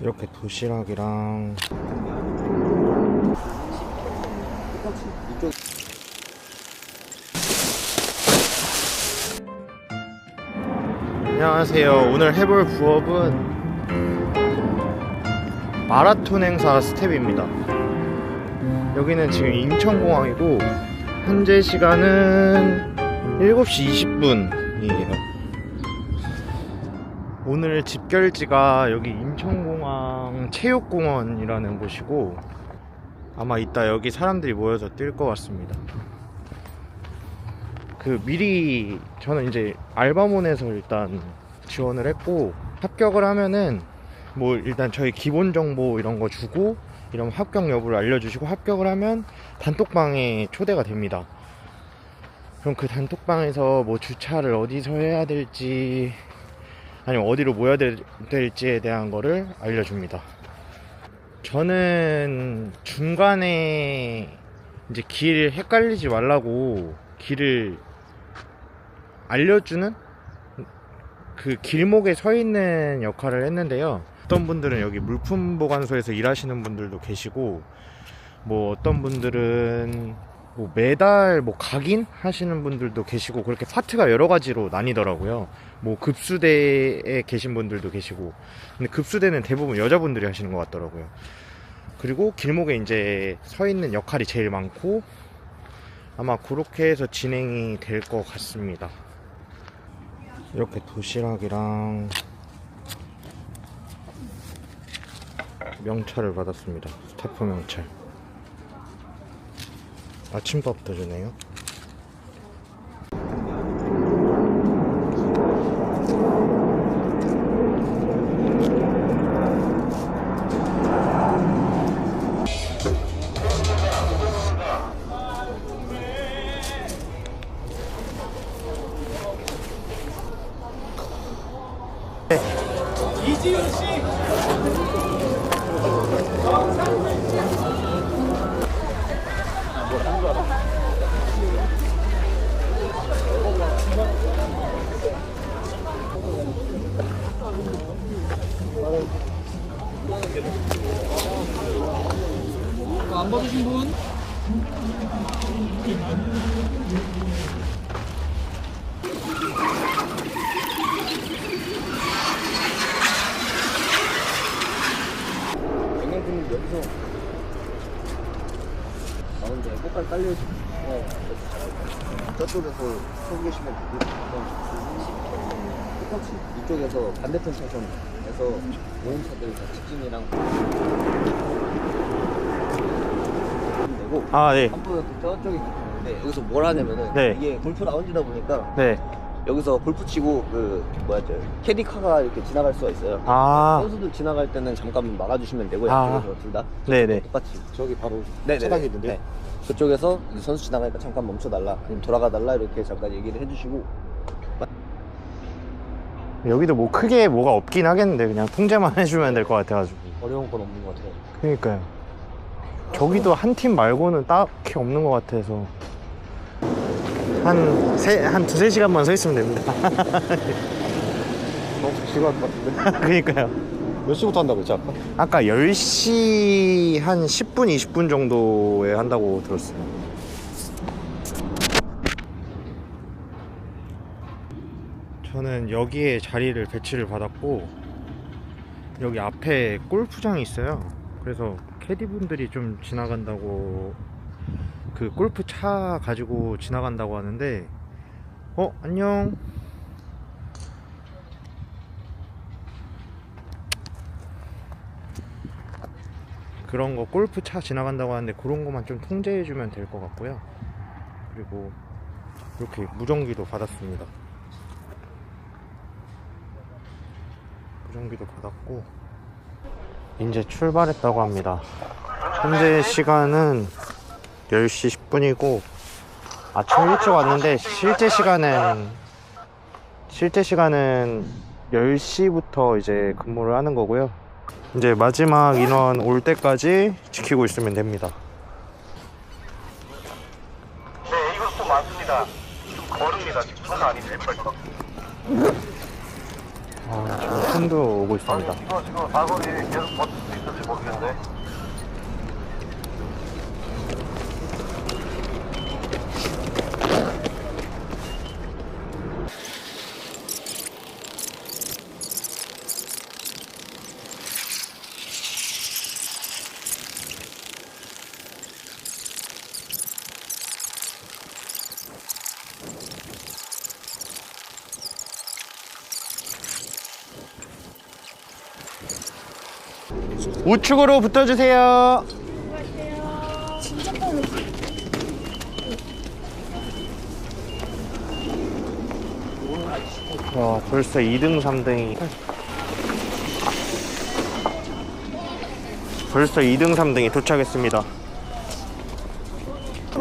이렇게 도시락이랑 안녕하세요. 오늘 해볼 부업은 마라톤 행사 스텝입니다. 여기는 지금 인천공항이고 현재 시간은 7시 20분이에요. 오늘 집결지가 여기 인천공항 체육공원이라는 곳이고 아마 이따 여기 사람들이 모여서 뛸 것 같습니다. 그 미리 저는 이제 알바몬에서 일단 지원을 했고 합격을 하면은 뭐 일단 저희 기본 정보 이런 거 주고 이런 합격 여부를 알려주시고 합격을 하면 단톡방에 초대가 됩니다. 그럼 그 단톡방에서 뭐 주차를 어디서 해야 될지 아니면 어디로 모여야 될- 될지에 대한 거를 알려줍니다. 저는 중간에 이제 길 헷갈리지 말라고 길을 알려주는 그 길목에 서 있는 역할을 했는데요. 어떤 분들은 여기 물품 보관소에서 일하시는 분들도 계시고, 뭐 어떤 분들은 뭐 매달 뭐 각인 하시는 분들도 계시고 그렇게 파트가 여러 가지로 나뉘더라고요. 뭐 급수대에 계신 분들도 계시고, 근데 급수대는 대부분 여자분들이 하시는 것 같더라고요. 그리고 길목에 이제 서 있는 역할이 제일 많고 아마 그렇게 해서 진행이 될 것 같습니다. 이렇게 도시락이랑 명찰을 받았습니다. 스타프 명찰. 아침밥도 주네요. 안 받으신 분? 영양분이 여기서 나오는데 꽃갈 딸려있어. 어, 저쪽에서 서 계시면 되고 똑같이 이쪽에서 반대편 차선에서 오음차들 다 직진이랑 되고 아, 네. 한 분은 또 저쪽에 계시는데 여기서 뭘 하냐면은 네. 이게 골프 라운지다 보니까 네. 여기서 골프 치고 그 뭐였죠 캐디카가 이렇게 지나갈 수가 있어요 아, 선수들 지나갈 때는 잠깐 막아주시면 되고요. 아. 그래서 둘 다. 네네. 똑같이. 저기 바로 네, 차량이 있는데 네. 그쪽에서 이제 선수 지나가니까 잠깐 멈춰달라, 아니면 돌아가달라 이렇게 잠깐 얘기를 해주시고. 여기도 뭐 크게 뭐가 없긴 하겠는데 그냥 통제만 해주면 될 것 같아가지고. 어려운 건 없는 것 같아요. 그러니까요. 저기도 한 팀 말고는 딱히 없는 것 같아서 한 세, 한 두세 시간만 서 있으면 됩니다. 어, 시간 같은데 그러니까요. 몇 시부터 한다고 했지 아까? 아까 10시 한 10분, 20분 정도에 한다고 들었어요. 저는 여기에 자리를 배치를 받았고 여기 앞에 골프장이 있어요. 그래서 캐디분들이 좀 지나간다고 그 골프 차 가지고 지나간다고 하는데 어 안녕 그런 거 골프 차 지나간다고 하는데 그런 것만 좀 통제해 주면 될 것 같고요. 그리고 이렇게 무전기도 받았습니다. 무전기도 받았고 이제 출발했다고 합니다. 현재 시간은 10시 10분이고 아침 일찍 왔는데 실제 시간은 실제 시간은 10시부터 이제 근무를 하는 거고요. 이제 마지막 인원 올 때까지 지키고 있으면 됩니다. 네, 이것도 맞습니다. 걸읍니다. 지금 차가 아닌데 벌써. 아, 지금 손도 오고 있습니다. 이거 지금 사거리 계속 버틸 수 있을지 모르겠는데. 우측으로 붙어주세요. 와 벌써 2등 3등이 벌써 2등 3등이 도착했습니다.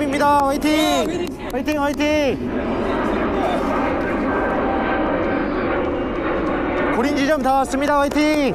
입니다 화이팅! 화이팅 화이팅! 고린 지점 다 왔습니다 화이팅!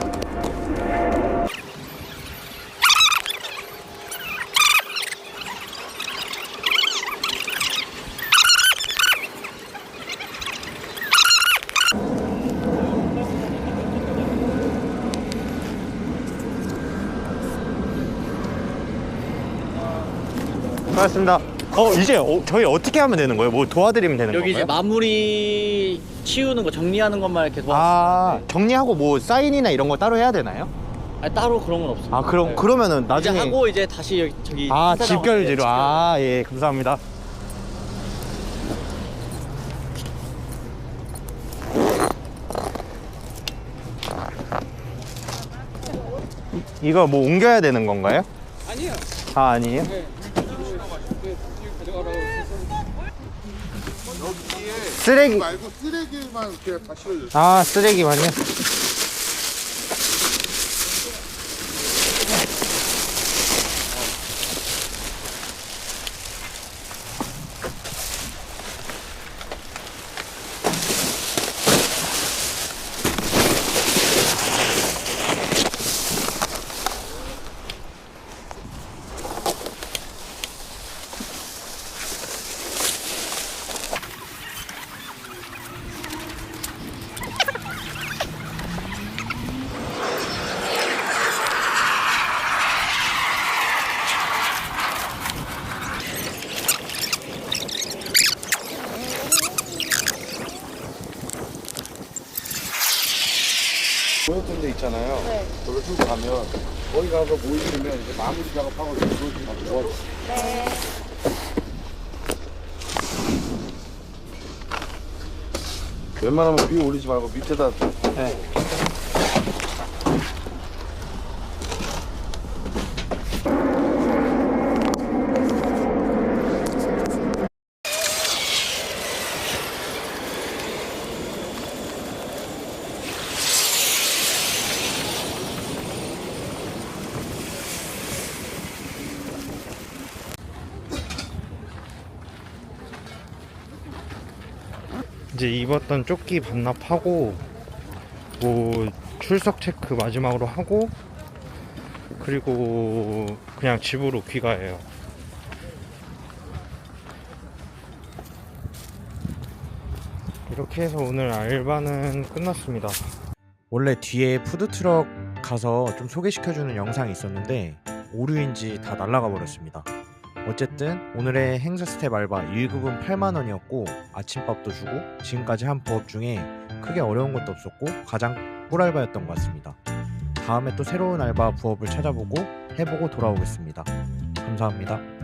고맙습니다. 어 이제 어, 저희 어떻게 하면 되는 거예요? 뭐 도와드리면 되는 여기 이제 건가요? 마무리 치우는 거 정리하는 것만 이렇게 도와. 아 정리하고 뭐 사인이나 이런 거 따로 해야 되나요? 아니, 따로 그런 건 없어요. 아 그럼 네. 그러면은 이제 나중에 하고 이제 다시 여기 저기 아 집결지로 와서 아예 감사합니다. 이거 뭐 옮겨야 되는 건가요? 아니요. 아 아니에요? 네. 네, 이거 가져가라고 해서 쓰레기 말고 쓰레기만 그냥 다 실어줘. 아 쓰레기만요? 모였던 데 있잖아요. 네. 거기 들고 가면 거기 가서 모이면 이제 마무리 작업하고 그걸 좀 도와줘. 웬만하면 위에 올리지 말고 밑에다 네. 이제 입었던 조끼 반납하고 뭐 출석 체크 마지막으로 하고 그리고 그냥 집으로 귀가해요. 이렇게 해서 오늘 알바는 끝났습니다. 원래 뒤에 푸드트럭 가서 좀 소개시켜주는 영상이 있었는데 오류인지 다 날라가 버렸습니다. 어쨌든 오늘의 행사 스텝 알바 1급은 8만 원이었고 아침밥도 주고 지금까지 한 부업 중에 크게 어려운 것도 없었고 가장 꿀알바였던 것 같습니다. 다음에 또 새로운 알바 부업을 찾아보고 해보고 돌아오겠습니다. 감사합니다.